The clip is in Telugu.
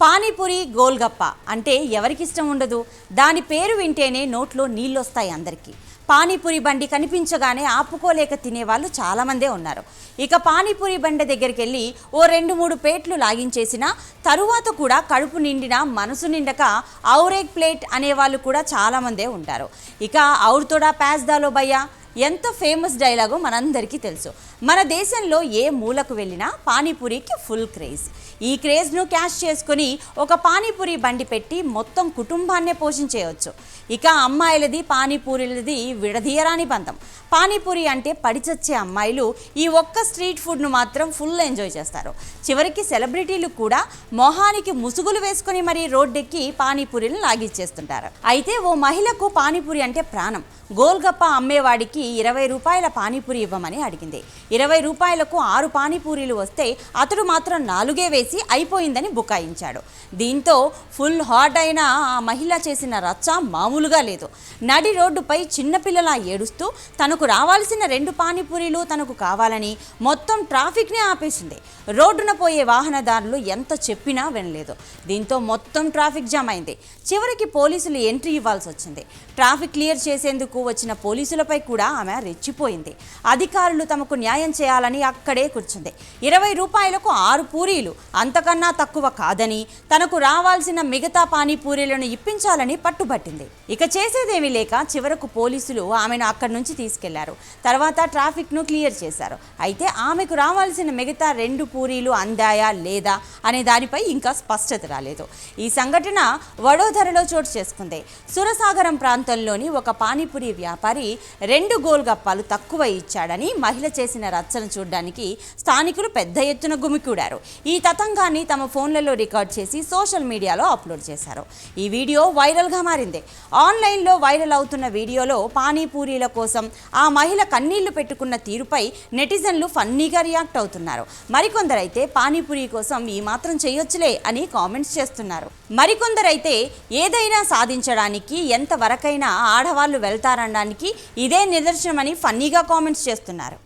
పానీపూరి గోల్గప్ప అంటే ఎవరికి ఇష్టం ఉండదు. దాని పేరు వింటేనే నోట్లో నీళ్ళొస్తాయి అందరికీ. పానీపూరి బండి కనిపించగానే ఆపుకోలేక తినేవాళ్ళు చాలామందే ఉన్నారు. ఇక పానీపూరి బండి దగ్గరికి వెళ్ళి ఓ రెండు మూడు ప్లేట్లు లాగించేసిన తరువాత కూడా కడుపు నిండిన మనసు నిండక ఔరేక్ ప్లేట్ అనేవాళ్ళు కూడా చాలామందే ఉంటారు. ఇక ఔర్తోడా ప్యాస్దాలో భయ్యా? ఎంత ఫేమస్ డైలాగో మనందరికీ తెలుసు. మన దేశంలో ఏ మూలకు వెళ్ళినా పానీపూరికి ఫుల్ క్రేజ్. ఈ క్రేజ్ను క్యాష్ చేసుకొని ఒక పానీపూరి బండి పెట్టి మొత్తం కుటుంబాన్నే పోషించేయవచ్చు ఇక అమ్మాయిలది పానీపూరిలది విడదీయరాని బంధం. పానీపూరి అంటే పడిచచ్చే అమ్మాయిలు ఈ ఒక్క స్ట్రీట్ ఫుడ్ను మాత్రం ఫుల్ ఎంజాయ్ చేస్తారు. చివరికి సెలబ్రిటీలు కూడా మొహానికి ముసుగులు వేసుకొని మరీ రోడ్డెక్కి పానీపూరిని లాగిచ్చేస్తుంటారు. అయితే ఓ మహిళకు పానీపూరి అంటే ప్రాణం. గోల్గప్ప అమ్మేవాడికి ఇరవై రూపాయల పానీపూరి ఇవ్వమని అడిగింది. ఇరవై రూపాయలకు ఆరు పానీపూరీలు వస్తే అతడు మాత్రం నాలుగే వేసి అయిపోయిందని బుకాయించాడు. దీంతో ఫుల్ హాట్ అయిన ఆ మహిళ చేసిన రచ్చ మామూలుగా లేదు. నడి రోడ్డుపై చిన్నపిల్లలా ఏడుస్తూ తనకు రావాల్సిన రెండు పానీపూరీలు తనకు కావాలని మొత్తం ట్రాఫిక్నే ఆపేసింది. రోడ్డున పోయే వాహనదారులు ఎంత చెప్పినా వినలేదు. దీంతో మొత్తం ట్రాఫిక్ జామ్ అయింది. చివరికి పోలీసులు ఎంట్రీ ఇవ్వాల్సి వచ్చింది. ట్రాఫిక్ క్లియర్ చేసేందుకు వచ్చిన పోలీసులపై కూడా ఆమె రెచ్చిపోయింది. అధికారులు తమకు న్యాయం చేయాలని అక్కడే కూర్చుంది. ఇరవై రూపాయలకు ఆరు పూరీలు. అంతకన్నా తక్కువ కాదని తనకు రావాల్సిన మిగతా పానీపూరీలను ఇప్పించాలని పట్టుబట్టింది. ఇక చేసేదేమీ లేక చివరకు పోలీసులు ఆమెను అక్కడి నుంచి తీసుకెళ్ళారు. తర్వాత ట్రాఫిక్ను క్లియర్ చేశారు. అయితే ఆమెకు రావాల్సిన మిగతా రెండు పూరీలు అందాయా లేదా అనే దానిపై ఇంకా స్పష్టత రాలేదు. ఈ సంఘటన వడోదరలో చోటు చేసుకుంది. సురసాగరం ప్రాంతంలోని ఒక పానీపూరి వ్యాపారి రెండు గోల్గప్పాలు తక్కువ ఇచ్చాడని మహిళ చేసిన రచ్చను చూడడానికి స్థానికులు పెద్ద ఎత్తున గుమికూడారు. ఈ తతంగాన్ని తమ ఫోన్లలో రికార్డ్ చేసి సోషల్ మీడియాలో అప్లోడ్ చేశారు. ఈ వీడియో వైరల్గా మారింది. ఆన్లైన్లో వైరల్ అవుతున్న వీడియోలో పానీపూరీల కోసం ఆ మహిళ కన్నీళ్ళు పెట్టుకున్న తీరుపై నెటిజన్లు ఫన్నీగా రియాక్ట్ అవుతున్నారు. మరికొందరైతే పానీపూరి కోసం ఈ మాత్రం చేయొచ్చులే అని కామెంట్స్ చేస్తున్నారు. మరికొందరైతే ఏదైనా సాధించడానికి ఎంతవరకైనా ఆడవాళ్ళు వెళ్తారనడానికి ఇదే నిదర్శనమని ఫన్నీగా కామెంట్స్ చేస్తున్నారు.